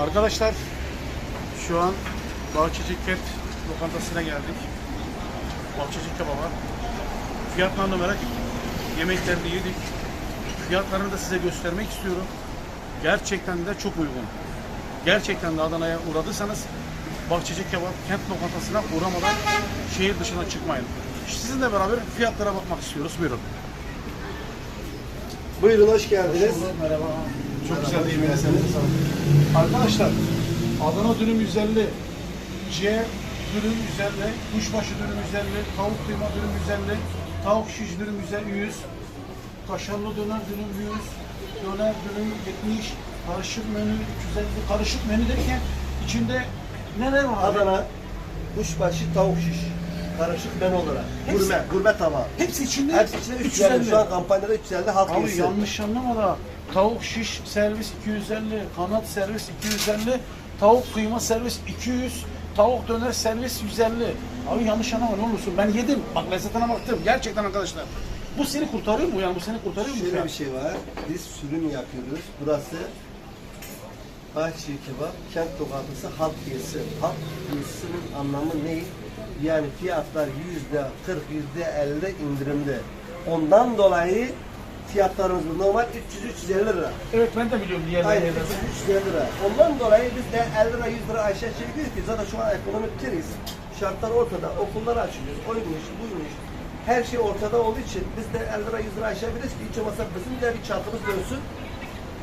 Arkadaşlar şu an Bahçeci Ket lokantasına geldik. Bahçeci kebaba. Fiyatlarını merak ettik. Yemeklerini yedik. Fiyatlarını da size göstermek istiyorum. Gerçekten de çok uygun. Gerçekten de Adana'ya uğradıysanız Bahçeci Kebap kent lokantasına uğramadan şehir dışına çıkmayın. Sizinle beraber fiyatlara bakmak istiyoruz. Buyurun. Buyurun hoş geldiniz. Merhaba. Çok güzel değil mi? Arkadaşlar Adana dürüm 150, C dürüm 150, kuşbaşı dürüm 150, tavuk kıyma dürüm 150, tavuk şiş dürüm 100, kaşarlı döner dürüm 100, döner dürüm 70, karışık menü 350. Karışık menü derken içinde neler var? Adana kuşbaşı tavuk şiş. Karışık menü olarak. Hepsi- Gurme, gurme tava. Hepsi içinde Hepsi içinde 350. Şu an kampanyada 350 halk Abi yesin. yanlış anlama da tavuk şiş servis 250, kanat servis 250, tavuk kıyma servis 200, tavuk döner servis 150. Abi yanlış anlama ne olursun ben yedim. Bak lezzetine baktım. Gerçekten arkadaşlar. Bu seni kurtarıyor mu yani? Bu seni kurtarıyor mu? Şöyle bir şey var. Biz sürüm yapıyoruz. Burası Bahçe kebap, kent lokantası halk yesin. Halk yesinin anlamı ne? Yani fiyatlar yüzde 40, yüzde 50 indirimde. Ondan dolayı fiyatlarımız normal 300-350 lira. Evet ben de biliyorum diğer Aynen yerlerde. 300 lira. Ondan dolayı biz de 50 lira 100 lira aşağı çekiyoruz ki zaten şu an ekonomik kriz. Şartlar ortada. Okullar açılıyor. Oymuş, buymuş. Her şey ortada olduğu için biz de 50 lira 100 lira aşağı veririz ki hiç olmazsa bizim de bir çarkımız dönsün.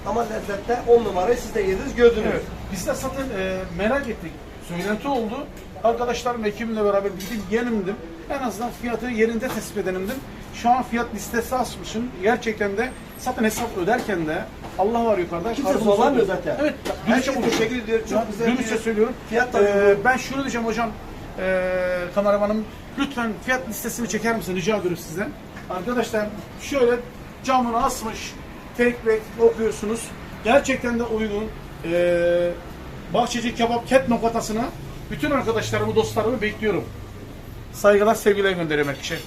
Ama lezzette 10 numarayı siz de yediniz gördünüz. Evet. Biz de zaten e, merak ettik. Söylenti oldu. Arkadaşlarım ekibimle beraber gidip yenimdim. En azından fiyatı yerinde tespit edenimdim. Şu an fiyat listesi açmışım. Gerçekten de zaten hesap öderken de Allah var yukarıda. Kimse karnımız zorlamıyor doyuyor. zaten. Evet. Dürüstçe konuşuyorum. teşekkür ediyor. Çok güzel Dürüstçe bir söylüyorum. fiyat da Ee, uygun. ben şunu diyeceğim hocam. E, kameramanım lütfen fiyat listesini çeker misin? Rica ediyorum sizden. Arkadaşlar şöyle camını asmış. Tek tek okuyorsunuz. Gerçekten de uygun. Ee, Bahçeci Kebap Ket lokantasına bütün arkadaşlarımı, dostlarımı bekliyorum. Saygılar, sevgiler gönderiyorum herkese.